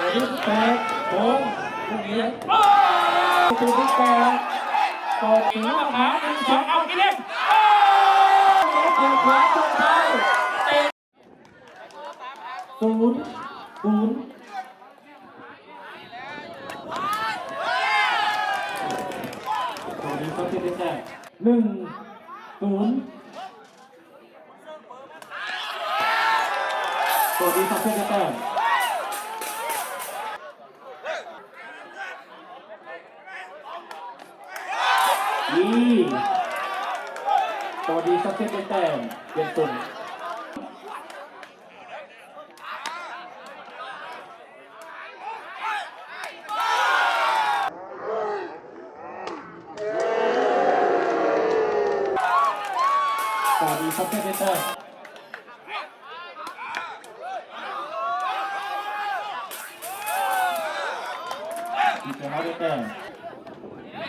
ตัวนี้แปดโค้งตรงนี้ตัวนี้แปดต่อถึงขาหนึ่งสองเอากินเล่นเตะขวาตรงท้ายเตะศูนย์ศูนย์ตัวนี้เขาจะได้แต้มหนึ่งศูนย์ ยี่ตัวดีสักเซตเป็นแต้มเป็นตุ่นตัวดีสักเซตเป็นแต้มอีกแล้วได้แต้ม ผม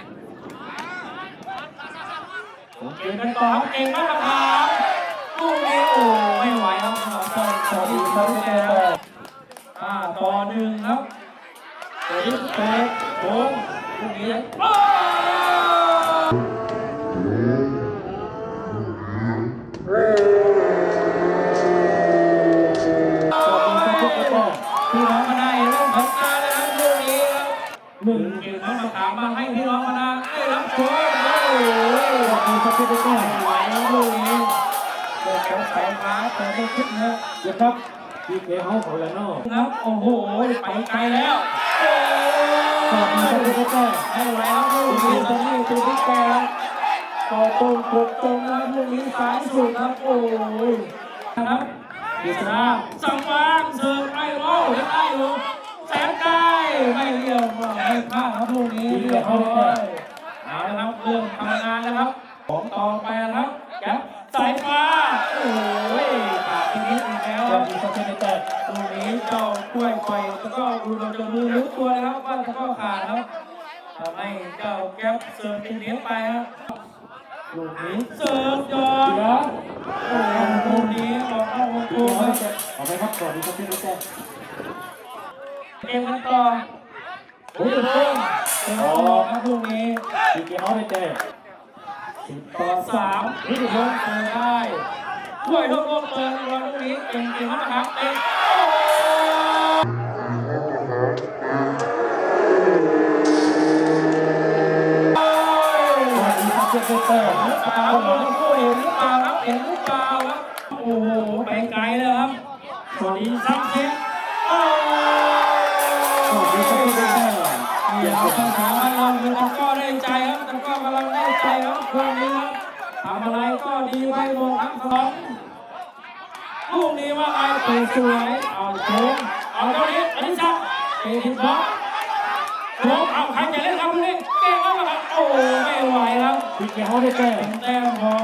เก่งกันต่อครับเก่งมากครับลูกนี้โอ้ไม่ไหวครับสองต่อสองดีครับแกห้าต่อหนึ่งครับตัวนี้แปดโค้งลูกนี้โอ้ หนึ่งเก่งมากถามมาให้พี่น้องมาได้ได้รับชมโอ้ยสวัสดีครับทุกคนไหวครับลูกนี้เปิดของสายฟ้าแต่ไม่คิดนะเดี๋ยวครับพีเคเฮาของแล้วเนาะครับโอ้โหไปไกลแล้วสวัสดีครับทุกท่านให้แล้วลูกนี้ตอนนี้ตัวที่แกต่อตรงกดตรงนะครับลูกนี้สายสุดครับโอ้ยครับเดี๋ยวนะสังวางเสิร์ฟไม่โอได้อยู่แสนได้ไม่ เลี้ยวไม่พลาดครับลูกนี้เรียบร้อยเอาละครับเริ่มทำงานแล้วครับของต่อไปนะครับแก๊ปสายฟ้าโอ้ยขาดทีนี้อีกแล้วครับมีเขาเช่นแต่ตรงนี้เจ้ากล้วยไฟแล้วก็ดูเราจะมือรู้ตัวแล้วว่าตะก้อขาดครับทำให้เจ้าแก๊ปเสิร์ฟทีนี้ไปครับลูกนี้เสิร์ฟยอดโอ้โหลูกนี้ออกเข้าวงกลมครับเอาไปครับก่อนดีเขาเช่นแต่เกมกันต่อโอ้ยเพิ่มเป็นออกครับลูกนี้ดีเกมเขาไปเตะสิบต่อสามพิธีพงศ์เจอได้ช่วยลูกลูกเปิดวันนี้เก่งจริงมากครับเอง เอาคำถามมาเราเป็นตะก้อได้ใจครับตะก้อกำลังได้ใจครับคนนี้ครับทำอะไรก็ดีไปหมดทั้งสองลูกนี้ว่าไงเตะสวยเอาโค้งเอาเจ้านี้อันนี้จับเตะผิดบล็อกโค้งเอาใครจะเล่นครับลูกนี้เก่งมากครับโอ้ไม่ไหวครับพีเกเขาได้แต้มแต้มของ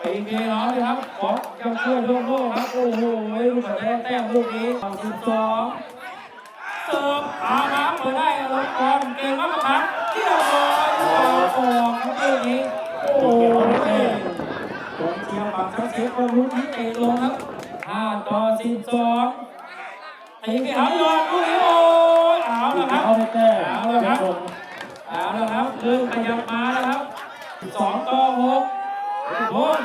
พีเกเขาเลยครับบล็อกยังช่วยลูกโลกครับโอ้โหลูกแบบได้แต้มลูกนี้เอาสิบสอง เติมอาน้ำมาได้ลงบอลเก่งมากครับเที่ยวบอลลูกอลออกครับลูกนี้โอ้โหกองเชียร์ฝั่งซักเซฟก็รู้ที่เตะลงครับห้าต่อสิบสองไอ้ที่เอายอดลูกนี้โอ้ยเอาล้วครับเอาไปแต้มเอาล้วครับเอาล้วครับเริ่มขยับมาแล้วครับสองต่อหกบน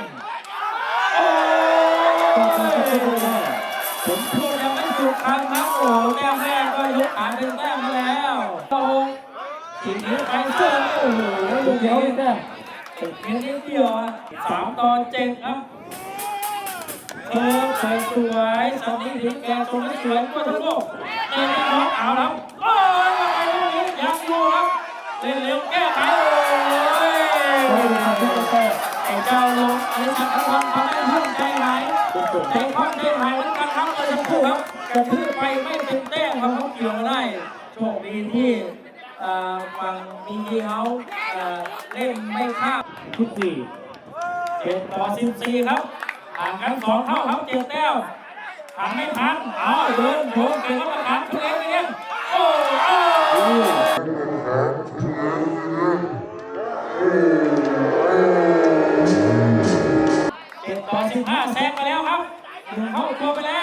ยกขาเป็นแต้มมาแล้วต่อหกทีนี้ไปเสิร์ฟโอ้โหลูกเดียวนี้ได้แต้มติดเพียงนิดเดียวสามต่อเจ็ดครับเพิ่มสวยสวยสองนี้ถึงแกตรงนี้สวยก็ทั้งโลกเอ็นน้องเอาแล้วโอ้ยว่าไงลูกนี้ยังอยู่ครับเล่นเร็วแก้ไขโอ้ยไอ้เจ้าลงไอ้สักครั้งทำให้เพื่อนใจหายใจคว่ำใจหายเหมือนกันครับเมื่อสักครู่ครับ กระทืบไปไม่เป็นแต้มครับเขาเกี่ยวได้โชคดีที่ฝั่งมีเขาเล่นไม่ข้ามทุกสี่เจ็ดต่อสิบสี่ครับห่างกันสองเท่าครับเจ็ดแต้มทันไม่ทันเอาเดินโถงเก่งกรรมการทุเองเองโอ้โอ้เจ็ดต่อสิบห้าแซงไปแล้วครับเข้าตัวไปแล้ว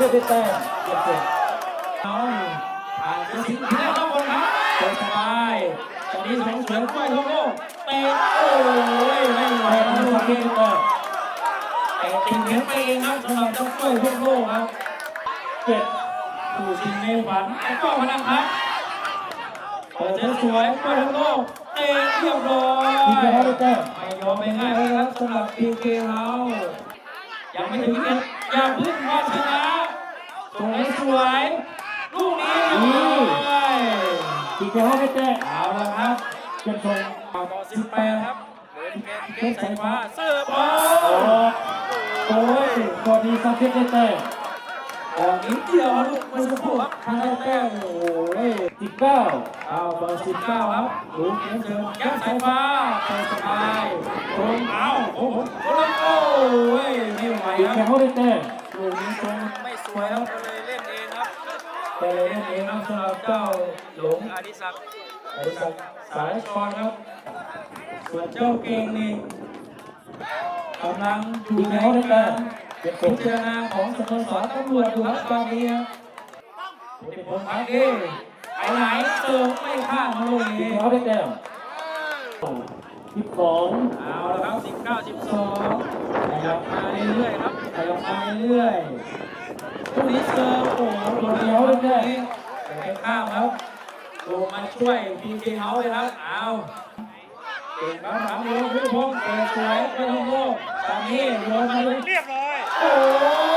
พื่อนแต้มเก็บเสร็จเอาผ่านไปถึงแล้วครับผมครับเปิดสบายตอนนี้สองเสือช่วยทั่วโลกเตะโอ้ยไม่ไหวสวัสนะดีลูครักบเพื่นี้อแต้มเตะติงเหรียญไปเองครับสำหรับเจ้าช่วยทั่วโลกครับเจ็ดผู้ชิงในฝันแล้วก็พนังครับเปิดเจอสวยๆช่วยทั่วโลกเตะเรียบร้อยไม่ยอมไม่ง่ายเลยครับสำหรับพีเคเรายังไม่ถึงวิกเก็ตอย่าพึ่งพลาดชนะ สวยสวยๆลูกนี้เรียบร้อยทีเดียวได้แต้มเอาละครับเก็บส่งต่อสิบแปดครับเพชรสายฟ้าเสิร์ฟโอ้โอ้โอ้ยสวัสดีครับเพื่อนแต้มออกนิดเดียวลูกเมื่อสักครู่ครับทางได้แต้มโอ้ยสิบเก้าเอาเบอร์สิบเก้าครับลูกนี้เสิร์ฟยัดสายฟ้าเปิดสบายตรงเอาโอ้โหโอ้โหโอ้ยไม่ไหวทีคเดีรัยบวได้แต้มลูกนี้ตรง ไม่ สวยครับก็เลยเล่นเองครับก็เลยเล่นเองครับสำหรับเจ้าหลงอดิศักดิ์อดิศักดิ์สายชอนครับส่วนเจ้าเก่งนี่กำลังอยู่ทีในเดียวได้แต้กามรเก็บพิส่งจารณาของสโมสรตำรวจอยู่ครับตอนนี้ครับเป็นผลพักดีไปไหนเติมไม่ข้ามลูกทีนี้เดียวได้แต้มสิบสองเอาละครับ19 12ขยับมาเรื่อยๆครับขยับมาเรื่อยๆ ลูกนี้เติมโอ้โหโดนเดียวเลยเนี่ยไม่ข้ามครับลงมาช่วยพีเคเฮาเลยครับเอาเก่งครับหลังเร็วพี่พงศ์เตะสวยไปทางโลกตอนนี้โยนมาเลยเรียบร้อยโอ้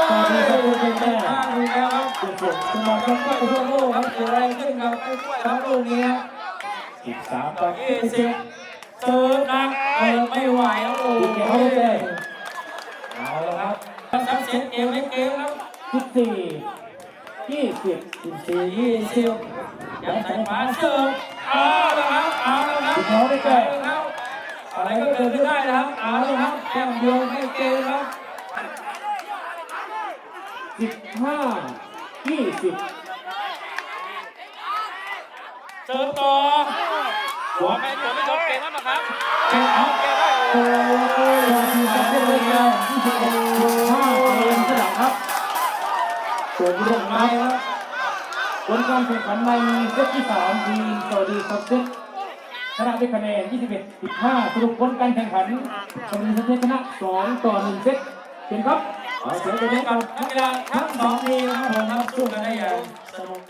ยสวัสดีครับเพื่อนแต้มข้ามอีกแล้วครับเก็บส่งสมองต้องไปทั่วโลกครับเกิดอะไรขึ้นกับไอ้กล้วยครับลูกนี้ครับสิบสามต่อยี่สิบเสิร์ฟหนักเปิดไม่ไหวแล้วโอ้ยเอาละครับซับเซตเกมเล่นเกมครับ สิบสี่ยี่สิบสิบสี่ยี่สิบยังสายฟ้าเสิร์ฟเอาละครับเอาละครับทีเดียวได้เอาละครับอะไรก็เกิดขึ้นได้นะครับเอาละครับแต้มเดียวไม่เกมครับสิบห้ายี่สิบเสิร์ฟต่อหัวไม่หัวไม่จบเกมแล้วนะครับเกมเอาเกมได้โอ้ยทีมการเลยกันยี่สิบห้าเกมสนามครับ ส่วนเรื่องไม้ครับผลการแข่งขันในเซตที่สามทีมสวัสดีครับเซตชนะด้วยคะแนน 21 15 สรุปผลการแข่งขันสวัสดีครับเซตชนะ 2 ต่อ 1 เซตเห็นครับ ขอเสียงปรบมือให้กับนักกีฬาทั้งสองทีมครับผมครับสู้กันได้อย่างสนุก